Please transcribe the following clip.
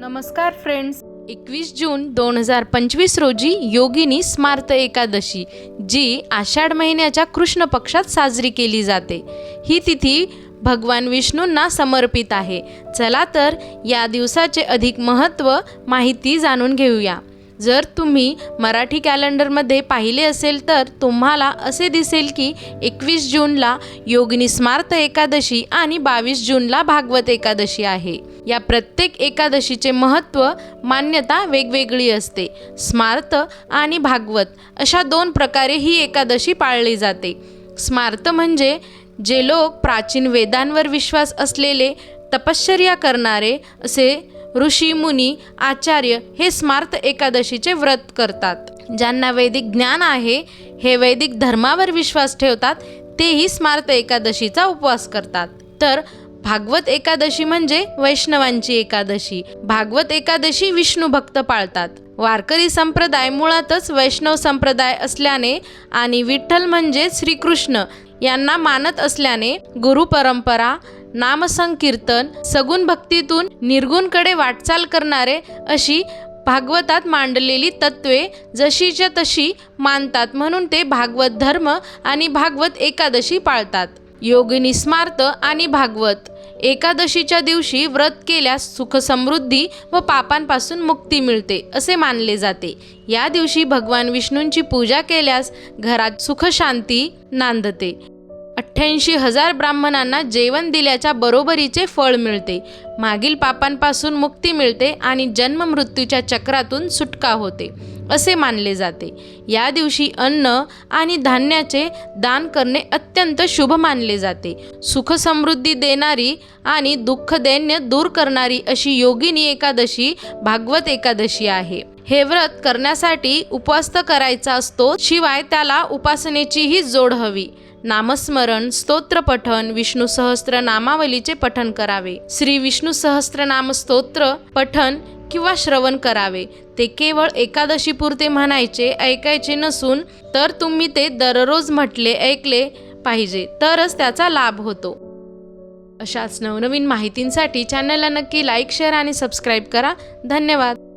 नमस्कार फ्रेंड्स एकवीस जून दोन हजार पंचवीस रोजी योगिनी स्मार्त एकादशी जी आषाढ महिन्याच्या कृष्ण पक्षात साजरी केली जाते. ही तिथी भगवान विष्णूंना समर्पित आहे. चला तर या दिवसाचे अधिक महत्त्व माहिती जाणून घेऊया. जर तुम्ही मराठी कॅलेंडरमध्ये पाहिले असेल तर तुम्हाला असे दिसेल की एकवीस जूनला योगिनी स्मार्त एकादशी आणि बावीस जूनला भागवत एकादशी आहे. या प्रत्येक एकादशीचे महत्त्व मान्यता वेगवेगळी असते. स्मार्त आणि भागवत अशा दोन प्रकारे ही एकादशी पाळली जाते. स्मार्त म्हणजे जे लोक प्राचीन वेदांवर विश्वास असलेले तपश्चर्या करणारे असे ऋषी मुनी आचार्य हे स्मार्त एकादशीचे व्रत करतात. ज्यांना वैदिक ज्ञान आहे हे वैदिक धर्मावर विश्वास ठेवतात तेही स्मार्त एकादशीचा उपवास करतात. तर भागवत एकादशी म्हणजे वैष्णवांची एकादशी. भागवत एकादशी विष्णू भक्त पाळतात. वारकरी संप्रदाय मुळातच वैष्णव संप्रदाय असल्याने आणि विठ्ठल म्हणजे श्रीकृष्ण यांना मानत असल्याने गुरु परंपरा नामसंकीर्तन सगुण भक्तीतून निर्गुणकडे वाटचाल करणारे अशी भागवतात मांडलेली तत्वे जशीच्या तशी मानतात म्हणून ते भागवत धर्म आणि भागवत एकादशी पाळतात. योगिनी स्मार्त आणि भागवत. एकादशीच्या दिवशी व्रत केल्यास सुखसमृद्धी व पापांपासून मुक्ती मिळते असे मानले जाते. या दिवशी भगवान विष्णूंची पूजा केल्यास घरात सुखशांती नांदते. अठ्ठ्याऐंशी हजार ब्राह्मणांना जेवण दिल्याच्या बरोबरीचे फळ मिळते. मागील पापांपासून मुक्ती मिळते आणि जन्ममृत्यूच्या चक्रातून सुटका होते असे मानले जाते. या दिवशी अन्न आणि धान्याचे दान करणे अत्यंत शुभ मानले जाते. सुखसमृद्धी देणारी आणि दुःख दैन्य दूर करणारी अशी योगिनी एकादशी भागवत एकादशी आहे. हे व्रत करण्यासाठी उपवास करायचा असतो शिवाय त्याला उपासनेचीही जोड हवी. नामस्मरण स्तोत्र पठण विष्णू सहस्त्र नामावलीचे पठन करावे. श्री विष्णू सहस्त्रनाम स्तोत्र पठन किंवा श्रवण करावे. ते केवळ एकादशी पुरते म्हणायचे ऐकायचे नसून तर तुम्ही ते दररोज म्हटले ऐकले पाहिजे. तरच त्याचा लाभ होतो. अशाच नवनवीन माहितींसाठी चॅनलला नक्की लाईक शेअर आणि सबस्क्राईब करा. धन्यवाद.